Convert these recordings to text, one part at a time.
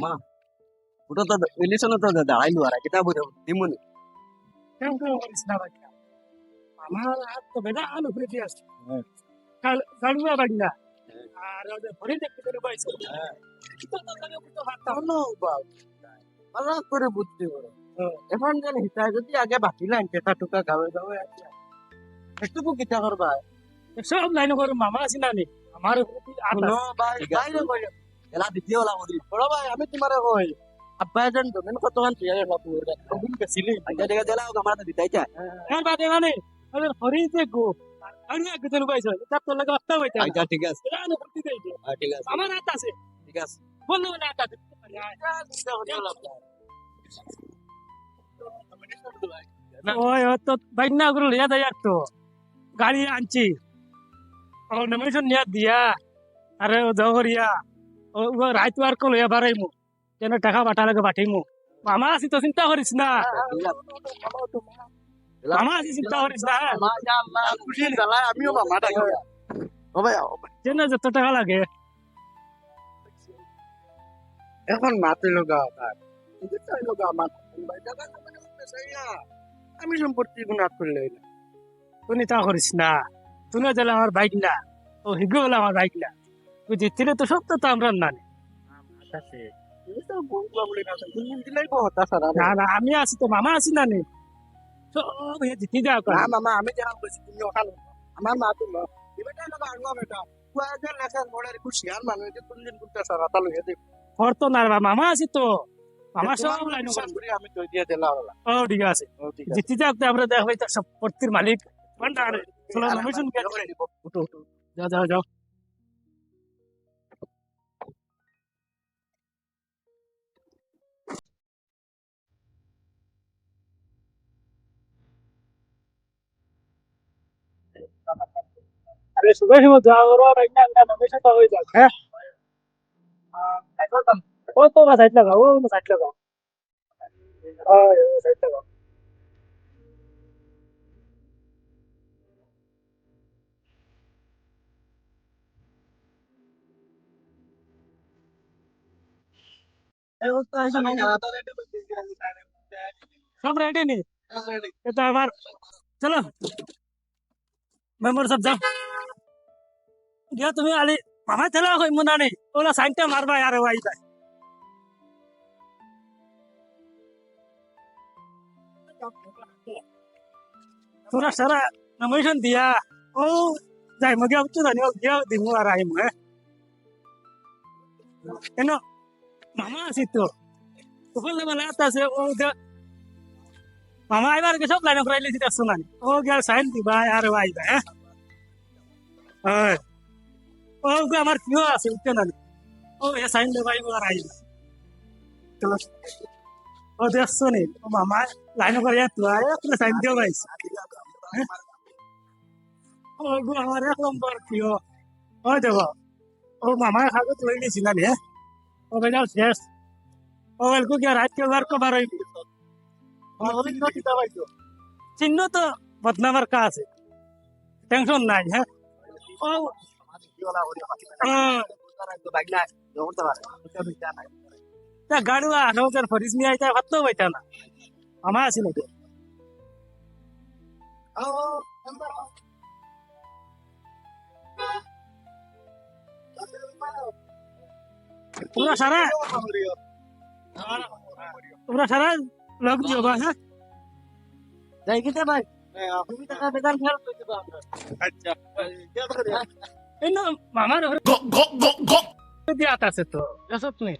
ইয়ার মামা ওটা তো ইলেকশন তো দাঁড়াইলো আর কিতা বুঝো দিমুনি কেন কেন করিস না ভাই আমার হাত তো বেদা আলু ফ্রি আছে হ্যাঁ। কালুয়া বাড়ি না আর ওদের ভরে দেখতে করে পাইছো তো তো লাগে তো ভাবতাম নো বাপ ভালো করে বুঝতে পারো এখন যেন হিতায় যদি আগে বাকি লাইন টেকা টুকা গাবে গাবে আছে একটুকু কিতা করবা সব লাইন করে মামা আছে না নি আমার ভাই বাইরে এলা দ্বিতীয় ওলা বলি বড় ভাই আমি তোমারে কই আব্বা জান দমেন কতখান তুই আগে বাপু ওর কবিন গেছিলি দেখা দিলা আমার তো দিতাই চা বাদে মানে ওদের ভরে দেখো আমি আগে তো পাইছো তার তো লাগে অস্তা হইতে আচ্ছা ঠিক আছে। আলু ভর্তি দেই হ্যাঁ, ঠিক আছে। আমার হাত আছে। ঠিক আছে। বলল না হাত আছে ওই ও তো বাইক না করে লিয়া দেয় তো। গাড়ি আনছি। ও নমিনেশন নিয়া দিয়া। আরে ও ও রাইত আর কো লিয়া বাড়াইমু যেন টাকা বাটা লাগে বাটিমু মামা আছি তো চিন্তা করিস না। মামা আছি চিন্তা করিস না। খুশি আমিও মামা ভাই, যেন যত টাকা লাগে। এখন মাতে লগা আমি সম্পত্তি গুণ করলে তুই তা করিস না। তুই দিলে আমার বাইক না। ও হিগো আমার বাইক না। জিতছিলে তো সব তো আমরা না নে। না না আমি আছি তো মামা আছি না নে সব এ জিতি যাও না মামা আমি যেরকম বলছি তুমি ওখানে আমার মা তো না বেটা খুশি আর মানুষ যে দিন করতে সারা তালু হেদে করতো না বা, মামা আছি তো মামা সব লাইন আমি তো দিয়ে দিলাম ও ঠিক আছে জিতি যাও আমরা দেখো মালিক কোনটা রে চলো নমিশন উঠো উঠো যাও যাও যাও আরে সুবেশ মো যাও রে বাইক না না নমিশন তো হয়ে যাক হ্যাঁ ও তো বা সাইড লাগাও ও সাইড লাগাও ওই সাইড লাগাও সব রেডি নি এটা আবার চলো মেম্বার সব যাও গিয়া তুমি আলি মামা চলো কই মুনা নেই ওলা সাইনটা মারবা আরে ওয়াই যাই তোরা সারা নমিশন দিয়া ও যাই মগে উচ্চ জানি গিয়া দিমু আর আইমু হ্যাঁ কেন মামা আছি তো ওখানে বেলা আছে ও দে- মামা, এবার সব লাইন করাইলে দিতে শোনানি ও গিয়া সাইন দিবা আর আইবা হ্যাঁ? হয় ও আমার প্রিয় আছে, উঠতে না ও, এ সাইন দেবা আর আইবা চলো। ও দেখছ নি? ও মামা, লাইন করাইয়া তো আয় তুমি সাইন দিও ভাই। ও গো, আমার এক নম্বর প্রিয় ও দেব ও মামা কাগজ লই নিয়েছিল নি হ্যাঁ? ও বেজাল শেষ। ও এলকো কি রাত কে বার কো বার হইবি। চিহ্ন তো? বদনামার কা আছে টেনশন নাই হ্যাঁ? গাড়ুয়া আঠারো ফরিস নিয়ে আইতা ভাবতো বইটা না। আমার আছে নাকি? তোমরা সারা? তোমরা সারা? লোক দিও বা হ্যাঁ যাই কিতে ভাই আচ্ছা। মামার আছে তো এসব নেই।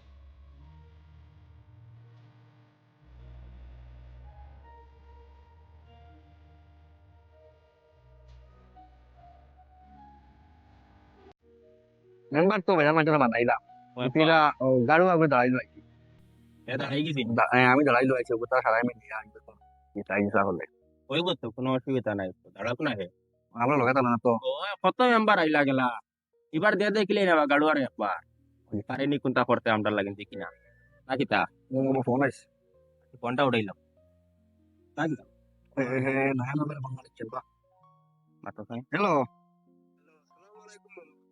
মেম্বার তো বানাইলাম। পিলা গাড়ু আগে দাঁড়াইলো আর কি। আমি দাঁড়াইলো আছি ওটা সারাই মিলে আসবে তো এটাই হলে হইব তো কোনো অসুবিধা নাই দাঁড়াক না হে আমরা লগে তাহলে না তো কত মেম্বার আইলা গেলা এবার দিয়ে দেখলে না গাড়ুয়ার একবার পারেনি কোনটা করতে আমরা লাগিন দেখি না নাকি তা ফোন আইছে ফোনটা উঠাইলাম নাকি না হ্যালো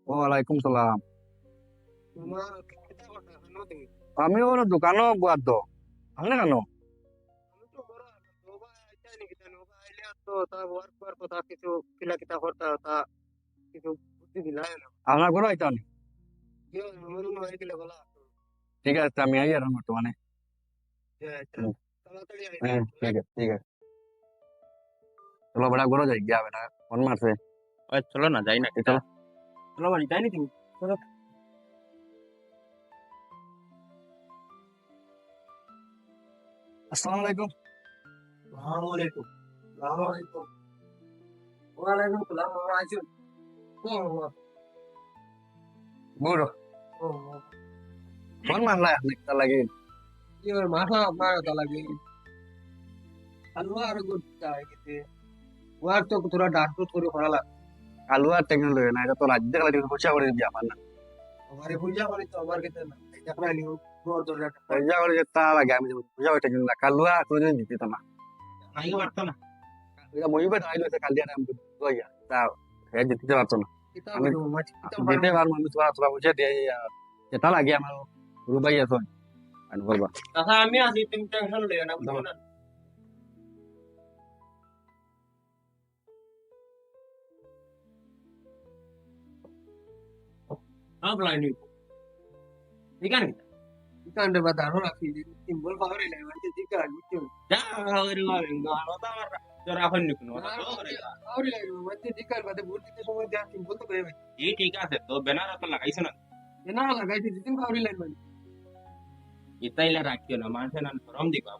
ওয়ালাইকুম সালাম আমি ওর দোকানও বাদ আপনি কেন আপনার ঘরে আইতাম ঠিক আছে আমি আই আর বর্তমানে ঠিক আছে ঠিক আছে। চলো বেটা ঘরে যাই গিয়া বেটা ফোন মারছে ওই চলো না যাই না চলো চলো বাড়ি যাই নি তুমি আসসালামু আলাইকুম। আসসালামাইকুম আসসালামাইকুম ওয়ালাইকুম সালাম আইছুন বুড়ো। ফোন মারলা আপনি তার লাগে। ইওর মাথা আপনার কথা লাগে। আলুয়া আর গুড ওয়ার তো তোরা ডাক তো করে পড়ালা আলু আর টেকনোলজি না এটা তো রাজ্য লাগে পয়সা করে দিবি আমার না। আমারে পূজা করে তো আমার কাছে না দেখরা লিও গোর দরজা পয়সা করে যে তা লাগে আমি পয়সা করে টেকনোলজি না কালু আর কোনো দিন দিতে না আইগে পারতো না এটা মহিবে আইলো সে কাল দিয়ে আমি কইয়া তা হে দিতে পারতো না কিতা আমি- বলব মাছ কিতা দিতে পারব আমি তোরা তোরা পয়সা দিয়ে যেটা লাগে আমার রুবাই আছে আমি বলবা দাদা আমি আছি তুমি টেনশন লইও না বুঝো না সব লাইনি ইকান ইকান্ডে বা তা তো তো তো লাগাইছ না এনা লাগাইছি দিন পাওয়ারে লাই মানে ইতাইলা রাখিও না মানুষের নাম শরম দিবা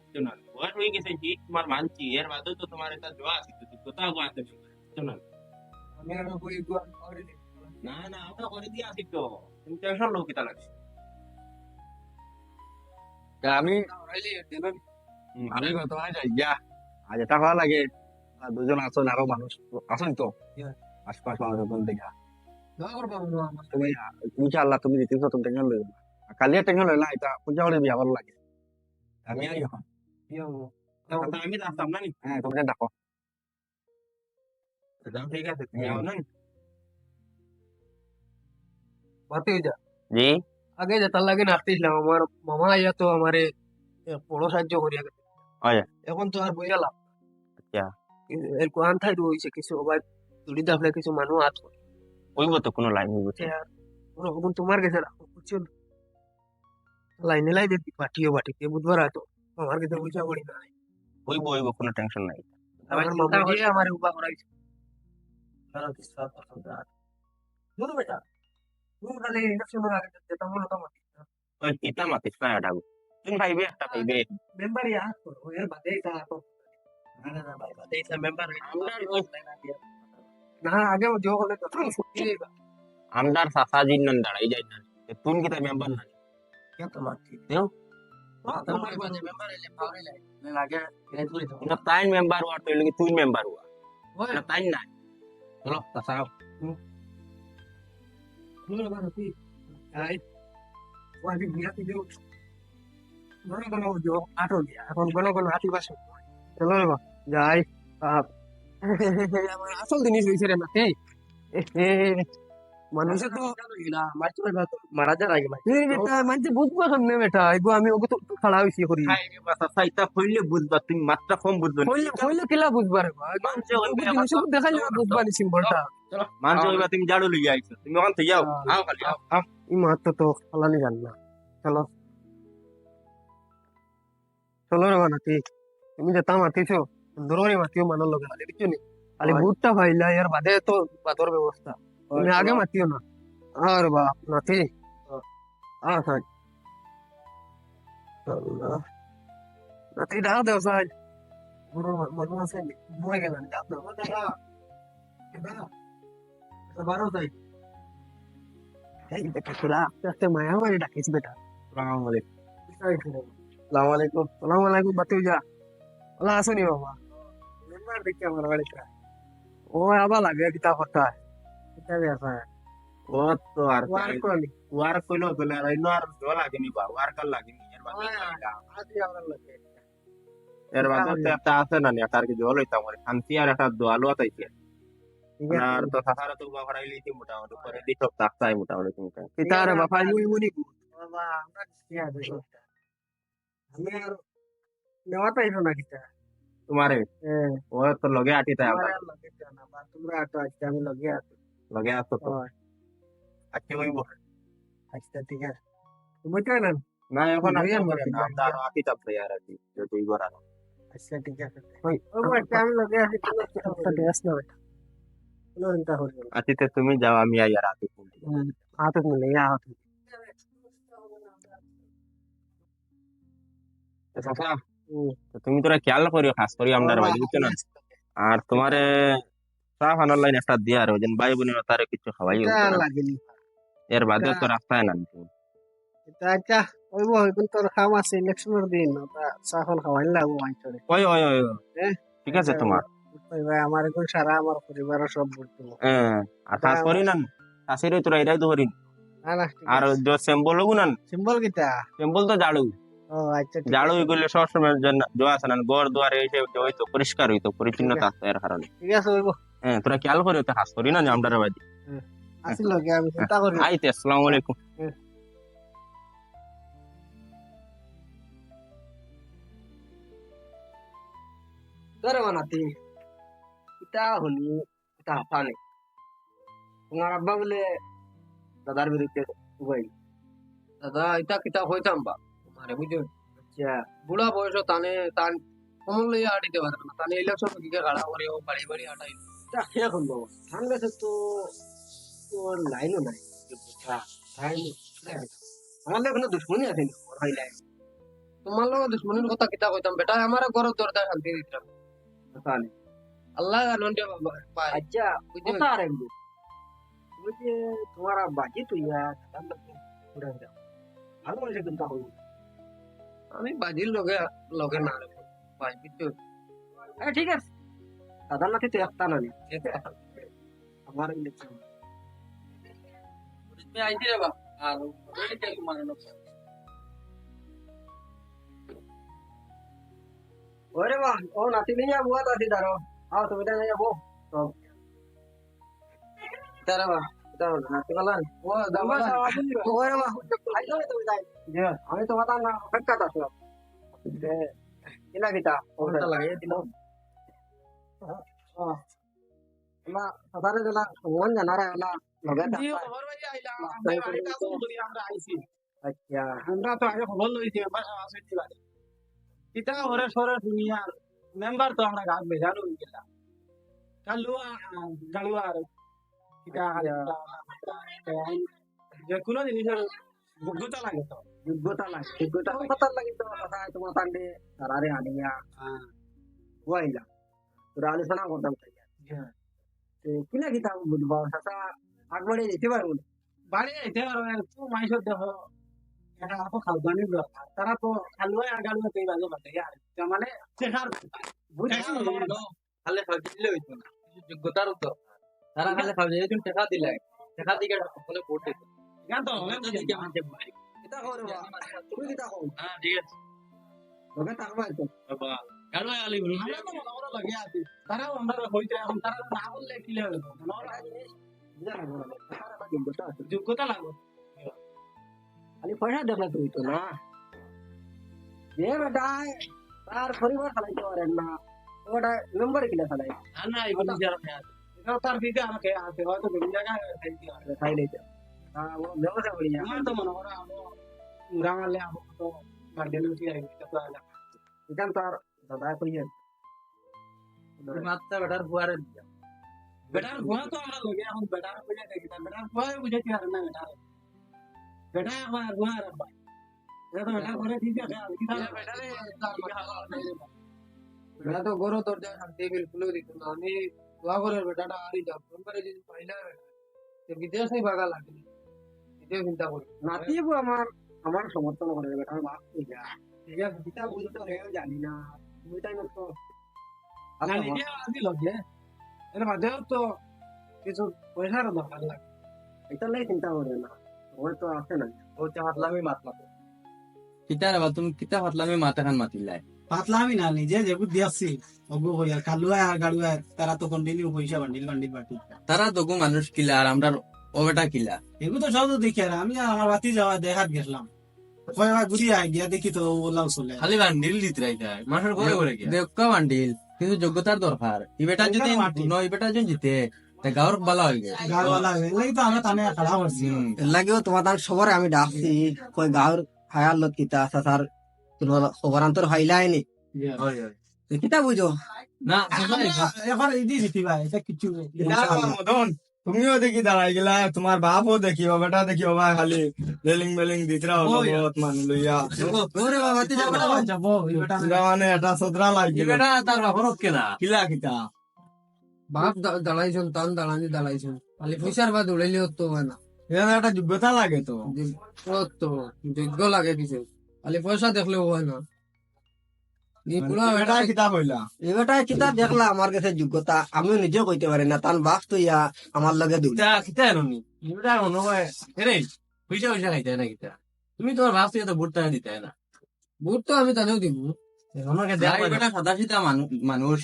তো তোমার এটা জোয়া আছে তো কোথাও গো আছে বুঝছ না আমি আর বই গুয়া পাওয়ারে লাই না না ওটা করে দিয়ে আসি তো তুমি টেনশন লো কিতা লাগছে তা আমি পাওয়ারে লাই দেন আমি বর্তমানে যাই গিয়া আজ এটা ভালো লাগে আর দুজন আসুন আরও মানুষ আসুন তো Yeah. আশপাশ মানুষ বলতে গিয়া দোয়া করবা আমার তুমি ইনশাআল্লাহ তুমি দিতেছ তুমি টেনশন লইও না আর কালিয়া টেনশন লই না এটা পূজা করে বিয়া ভালো লাগে আমি আই এখন ইয়া কথা আমি আসতাম না নি হ্যাঁ তুমি ডাকো যাও ঠিক আছে তুমি আও না বাতে যা জি আগে যেতে লাগে না আসতেছিলাম আমার মামা আইয়া তো আমারে বড় সাহায্য করিয়া গেছে আয়া। এখন তো আর বই গেলাম আচ্ছা। এর কোয়ান থাই রয়েছে কিছু আবার তুলি দাফলে কিছু মানুষ হাত করে ওইব তো কোনো লাইন হইব ওরকম তোমার কাছে রাখো? লাইনে লাই দিবি পাঠিও পাঠিয়ে বুধবার আতো আমার কাছে পয়সা করি না। ওইব ওইব কোনো টেনশন নাই। আমার মামা আমার উবা করাইছে দুটো বেটা। ಮೂರನೇ ಇಂಡಸ್ಟ್ರಿಯಲ್ ಆಗಿರುತ್ತೆ ತಮಿಳು ತಮತಿ ಕಿತ ಮತ್ತೆ ಇಷ್ಟ ಆಡಾಗು ನಿನ್ ಬೈ ಬೇ ಅಷ್ಟ ಬೈ ಬೇ ಮೆಂಬರ್ ಯಾರು ಯಾರು ಬದೈತ ಹಾಕೋ आमदार सासाजी नन दड़ाई जाई नन तुन की तो मेंबर नन क्या तो बात थी देव तुम्हारे पास मेंबर है ले पावरे ले ले लागे ले तुरी तो ना टाइम मेंबर हुआ तो लोग तुन मेंबर हुआ ना टाइम ना चलो तसाओ এখন কোনো কোনো হাতি বাসে চলো বা যাই আসল জিনিস রে মানুষ তো মারা আগে বুঝব সামনে বেটা এগো আমি ওকে তো খাড়া হইছি করি সাইতা বুঝবা তুমি মাত্রা কম বুঝবে না। কইলে কইলে কিলা বুঝবা রে দেখাইলে বুঝবা নি সিম্বলটা চলো। মানছে ওইবা তুমি জাড়ু লইয়া আইছো। তুমি ওখান থেকে যাও। আও খালি। আও আও মাত্র তো ফালানি জান না। চলো। চলো রে মানাতি। তুমি যেতা মাতিছো দূরে মাতিও মানার লগে খালি বুঝছ নি? খালি বুটটা ভাইলা ইয়ার বাদে তো বাতর ব্যবস্থা। তুমি আগে মাতিও না। আর বাপ নাতি আল্লাহ। নাতি দেও সাই বুড়ো মন আছে মরে গেলেন ডাক দেও বারো তাই এই বেটা তোরা আস্তে আস্তে মায়া ডাকিস বেটা। আসসালামু আলাইকুম। সালাম আলাইকুম। সালাম আলাইকুম বাতিও ওলা আসুনি বাবা। মেম্বার দেখি আমার বাড়িতে ও আবার লাগে কিতা কথা। কিতা ব্যাপার ও তো আর ওয়ার করলি ওয়ার কইলো বলে আর ইনো আর জল লাগেনি বা ওয়ার কাল লাগেনি। এর বাদে আদি আমার লাগে। এর বাদে তো একটা আছে না নি কি জল হইতা আমার শান্তি আর একটা দোয়ালো আতাইছে। ঠিক আর তো সাসারে তো বা হরাইলি কি মোটামুটি করে দি সব তাকতাই মোটামুটি তুমি কিতারে বাপা মুই মুনি বাবা আমরা কি আছে আমি আর নেওয়া পাইছো না কিটা তোমারে হ্যাঁ ও তো লগে আটি তাই আমার আর লগে জানা বা তোমরা তো আজকে আমি লগে আছি লগে আসতো তো হয় আজকে ওই আচ্ছা ঠিক আছে তুমি কেন না এখন লগে আমি আছি। আমরা আরও আটি তাপ তৈয়ার আছি তো তুই গরা আচ্ছা ঠিক আছে ও বাচ্চা আমি লগে আছি তুমি একটা ড্রেস নাও কোনো চিন্তা করবে না আতিতে তুমি যাও আমি আই আর আতি হাত মিলে ইয়া তো তুমি তোরা খেয়াল করিও খাস করি আমরা বাড়ি বুঝছ না? আর তোমারে চা ফানার লাইন একটা দিয়া আর ওজন ভাই বোনের তারে কিছু খাওয়াই এর বাদে তো রাস্তায় না আচ্ছা ওই বই কোন তোর খাম আছে ইলেকশনের দিন ওটা সাখন খাওয়াই লাগবো ওই ওই ওই ওই। হ্যাঁ? ঠিক আছে তোমার। ওই। ভাই আমার এখন সারা আমার পরিবারের সব বলতো হ্যাঁ আর করি না তোরা এটাই তো করি না না আর যে সিম্বল লগু সিম্বল কিটা সিম্বল তো জাড়ু ও আচ্ছা জাড়ু আছে। এগুলো সবসময় জো আছে না গড় দুয়ারে এসে হয়তো পরিষ্কার হইতো পরিচ্ছন্ন থাকতো এর কারণে। ঠিক আছে ওই হ্যাঁ তোরা খেয়াল করিও তো খাস করি না আমরা বাড়ি আসিল কি আমি চিন্তা করি না। আইতে আসসালামু আলাইকুম। ধরে বানাতি। ইটা হলি ইটা হাসানে তোমার আব্বা বলে, দাদার বিরুদ্ধে উবাই দাদা ইটা কিতা হইতাম বা? তোমারে বুঝো আচ্ছা বুড়া বয়স তানে, তান কমন লইয়া আটিতে পারে না। তানে ইলেকশন দিকে গাড়া করে? ও বাড়ি বাড়ি আটাই তা এখন বাবা? ধান গাছে তো, তোর লাইনও নাই। আমার লোক কোনো দুশ্মনী আছে নি লাইন তোমার লোক দুশ্মনীর কথা কিতা কইতাম বেটা আমার ঘর দরজা শান্তি দিতাম। তাহলে আল্লাহ আনন্দ বাবা আচ্ছা কথা আর একটু তুমি যে তোমার বাজি তুই ভালো হয়েছে কিন্তু আমি বাজির লগে লগে না বাজি তো হ্যাঁ ঠিক আছে দাদা নাকি তুই একটা না নি আমার ইলেকশন আইছি রে বাবা আর মারানো ওরে বাহ ও নাতি নিয়ে যাব নাতি দাঁড়ো আও তুমি তো নিয়ে যাব তো তারা ও দামা ওরে বাহ আইলো তুমি যাই জি আমি তো মাতা না অপেক্ষা আছো ইলা কিটা ওটা লাগাই দিল। না সাধারণ জনা জানারা না লগে জি খবর ভাই আইলা আমরা আইছি। আচ্ছা। তো আগে খবর লইছি সরে দুনিয়া মেম্বার তো আমরা গাছ বেজানো হয়ে গেলা কালুয়া গালুয়া আর কিতা যে কোনো জিনিসের যোগ্যতা লাগে তো যোগ্যতা লাগে যোগ্যতা কথা লাগে তো কথা তোমার তান্ডে সারারে আনিয়া ওয়াইলা তোরা আলোচনা করতাম তো কিনা কিতা বুঝবা সাসা আগবাড়ে যেতে পারব না বাড়ি আইতে আর তো মাইসর দেখো তো খালবানির দরকার তারা তো খালুয়া আর গালুয়া তেই বাজে বাজে আর মানে শেখার বুঝছি খালে ভাবি হইতো না। যোগ্যতার তো। তারা খালে ভাবি একজন টাকা দিলে। টাকা দিকে সকলে ভোট দিত। গান তো তো দিকে মাঝে তুমি হ্যাঁ ঠিক আছে। লগে থাকবা তো। বাবা আমরা মনে মনে লাগে আছি। তারাও আমরা হইতে এখন তারা না বললে কি হবে না যোগ্যতা লাগবে। খালি পয়সা দেখলে তো না। যে বেটা তার পরিবার চালাইতে পারেন না ওটা নম্বর কিনা চালাই না না এগুলো যারা এটা তার দিকে আমাকে আছে হয়তো বিভিন্ন জায়গায় খাই লইতে। ব্যবসা করি আমার তো মনে হয় আমরা গাঁলে আমরা তো গার্ডেন উঠি এখান তার দাদা কইয়ে মাত্রা বেটার বেটার ভুয়া তো আমরা লগে এখন বেটার বুঝে দেখি না বেটার ভুয়া বুঝাতে পারে না বেটার। বেটা আমার ভুয়া রে ভাই এটা তো বেটার ঘরে ঠিক আছে আর কি বেটারে বেটা তো গরো দরজা শান্তি বিলকুল দিত না আমি দোয়া করে বেটাটা আরি যাব নম্বরে যদি পাইলা তো বিদেশে বাগা লাগে। বিদেশ চিন্তা করি। নাতিব আমার আমার সমর্থন করে বেটা তুই যা। ঠিক আছে পিতা বুঝতে হয়ে জানি না তুমি তাই তো না নিজে আদি লগে এর মাঝে তো কিছু পয়সার দরকার লাগে। এটা লাই চিন্তা করে না। ওই তো আছে না ও চাহাতলামি মাত মাতো কিতা রে তুমি কিতা হাতলামি মাথা মাতিলাই। পাতলা আমি না নিজে যে বুদ্ধি আসছি অগু হইয়া কালুয়া আর গাড়ুয়া তারা তো কন্টিনিউ পয়সা বান্ডিল বান্ডিল বাটি তারা তো গো মানুষ কিলা আর আমরা ওটা কিলা। এগুলো তো সব তো দেখি আর আমি আর আমার বাতি যাওয়া দেখাত গেছিলাম। কয়েকবার ঘুরি আই গিয়া দেখি তো ওলাও চলে। খালি বান্ডিল দিতে রাইতা মানুষের ঘরে ঘরে গিয়া। দেখা বান্ডিল কিন্তু যোগ্যতার দরকার ইবেটা যদি মাটি। ন ইবেটা যদি জিতে তে হয়ে গেছে। গাড়ওয়ালা এগুলাই তো আমরা টানে খাড়া করছি। লাগেও তোমার তার সবার আমি ডাকছি কই গাঁর হায়ার লোক কিতা আছে তার খবর আন্তর হাইলাইনি কিতা বুঝো? না এখন এই দিতি ভাই এটা কিছু মদন তুমিও দেখি দাঁড়াই গেলা তোমার বাপও দেখিও বেটা দেখিও ভাই খালি রেলিং বেলিং দিতরা হলো বহুত মানুষ লইয়া। ওরে বাবা তুই যাব এটা এটা মানে এটা সদরা তার কেনা কিলা কিতা? বাপ দাঁড়াইছুন তান দাঁড়ানি দাঁড়াইছুন খালি পয়সার বা দৌড়াইলে তো হয় না। এটা একটা যোগ্যতা লাগে তো। তো যোগ্য লাগে কিছু। খালি পয়সা দেখলেও হয় না। বেটা কিতা দেখলা আমার কাছে যোগ্যতা। আমিও নিজেও কইতে পারি না তার বাপ তো ইয়া আমার লগে মনে হয় পয়সা পয়সা খাইতে না কিতা। তুমি তোমার ভাবছি তো ভোটটা দিতে না। বুট তো আমি তানেও দিব মানুষ মানুষ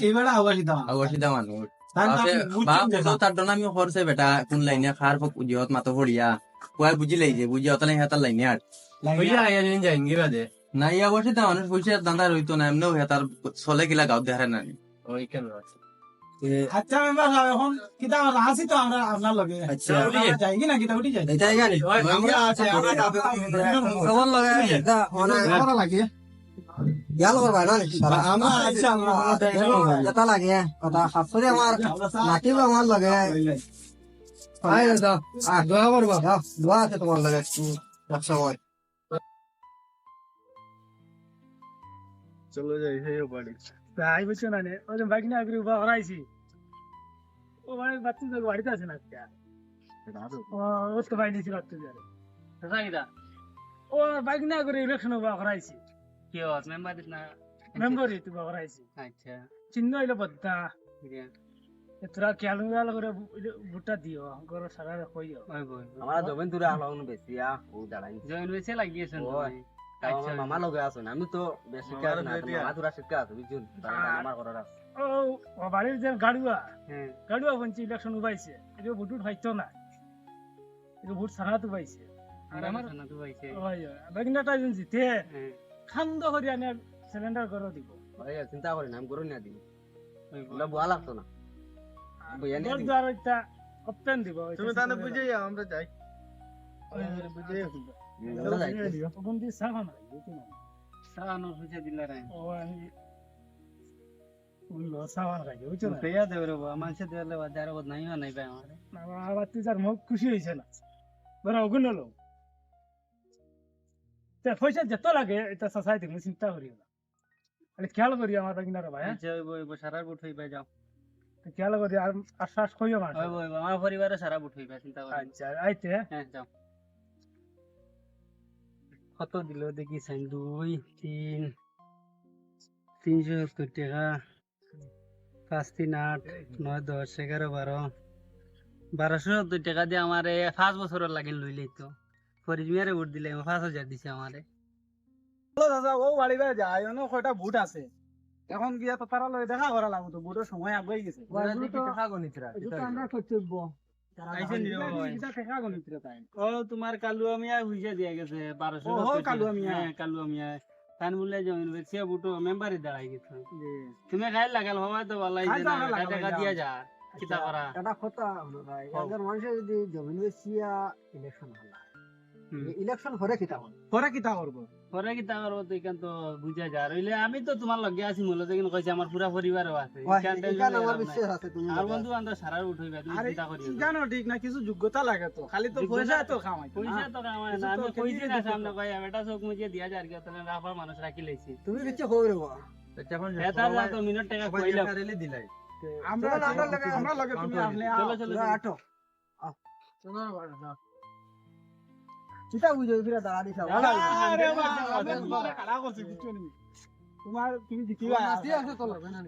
এইবেলা আবাসিত অবশ্যিতা মানুষ তার আছে, বাপ তো তার জন্য আমি করছে বেটা কোন লাইনে খার ফক জিহত মাতো ফড়িয়া কুয়াই বুঝি লাইছে বুঝি অতলে হেতার লাইনে আর পয়সা আইয়া দিন যাই ইঙ্গিরা দে না ইয়া অবশ্যিতা মানুষ পয়সা দান্দা রইতো না এমনিও হেতার চলে গিলা গাঁত দেখারে না ওই কেন আচ্ছা মেম্বার সাহেব এখন কিতা আমরা আসি তো আমরা আপনার লগে আচ্ছা আমরা যাই কি না কিতা উঠি যাই এটাই জানি আমরা আছে আমরা যাবে খবর লগে এটা অনেক করা লাগে ইয়াল করবা না আমরা আছে আমরা লাগে কথা লগে আই দাদা আ দোয়া না নে বাইক নিয়ে আগে উবা করাইছি ও মানে আছে না আজকে ও ও তো সাইদা ও বাইক নিয়ে আগে ইলেকশন উবা করাইছি কি হস মেম্বার না মেম্বারই তো উবা করাইছি আচ্ছা। চিহ্ন হইল বদ্দা তোরা খেয়াল মেয়াল করে ভুট্টা দিও গর সারা কইও আমার জমিন দূরে আলাউন বেশি আ ও দাঁড়াই জয়েন বেছে লাগিয়েছেন ওই। আচ্ছা। আমার মামা লগে আছো আমি তো বেশি কাজ না মামা দূরা শিক্ষা আছে বুঝুন আমার ঘরের আছে। ও ও বাড়ির যে গাড়ুয়া গাড়ুয়া বঞ্চি ইলেকশন উবাইছে। এটা ভোট উঠ হইতো না এটা ভোট সারা তো পাইছে আর আমার না তো যেন জিতে খান্দ করে আনে সিলিন্ডার করে দিব। চিন্তা করি না আমি করুন না দিই ওগুলা বুয়া লাগতো না। বুঝে নিয়ে দ্বার ওইটা ওপেন দিব তুমি তাহলে বুঝে যাও আমরা যাই। বুঝে ওগুলা যাইতে। দিয়ে সাফা না বুঝি না সানো দিলা রে। ও আমি উল্লো সাফা না বুঝছ না? পেয়া দেবে রে বাবা মানুষে দেলে বাজারে বদ নাই আমার। না তুই যার মুখ খুশি হয়েছে না। বড় অগুন তে পয়সা যত লাগে এটা সোসাইটি আমি চিন্তা করি না। খালি খেয়াল করি আমার বেগনার ভাই বই সারা বুট হইবা যাও। তো খেয়াল করি আর আশ্বাস করিও মানুষ ওই বই আমার পরিবারে সারা বুট হইবা চিন্তা করি আচ্ছা আইতে হ্যাঁ? যাও। কত দিল দেখি সাইন দুই তিন তিনশো সত্তর টাকা পাঁচ তিন আট নয় দশ এগারো বারো বারোশো সত্তর টাকা দিয়ে আমার পাঁচ বছরের লাগে লইলেই তো। ভোট দিলে পাঁচ হাজার দিছে আমারে। দাদা ও বাড়ি বাড়ি যায় অন্য কয়টা বুট আছে? এখন গিয়া তো তারা লই দেখা করা লাগতো সময় আগে গেছে। ও তোমার মিয়া হুইসা দিয়া গেছে বারোশো ও, ও কালুয়া মিয়া। হ্যাঁ মিয়া। তান বলে জমিন বেশি বুটো মেম্বারে দাঁড়াই গেছে। তুমি খাই লাগাল তো টাকা দিয়া যা কিতা করা। এটা কথা ভাই একজন মানুষের যদি জমিন বেচিয়া ইলেকশন হল ইলেকশন করে কিতা হল পরে কিতা করব? পরে কিতা করব তো এখান তো বুঝা যা রইলে আমি তো তোমার লগে আছি মূলত কিন্তু কইছে আমার পুরা পরিবারও আছে। এখান আমার বিশ্বাস আছে তুমি আর বন্ধু বান্ধব সারার উঠইবা তুমি চিন্তা করিও জানো ঠিক না কিছু যোগ্যতা লাগে তো। খালি তো পয়সা তো খামাই পয়সা তো কামায় না। আমি কইছি না সামনে কই বেটা চোখ মুজিয়ে দিয়া যার কি তাহলে রাফার মানুষ রাখি লইছি তুমি কিছু কইরে বা এটা যা তো মিনিট টাকা কইলাম আমরা চলো না, আমরা লাগে আমরা লগে তুমি আসলে চলো চলো চলো। কিতা বুঝো ফিরে দাঁড়া দিছ আরে বাবা, আমি তোমারে খাড়া করছি কিছু নেই তোমার তুমি জিতিবা আছে তো লগে না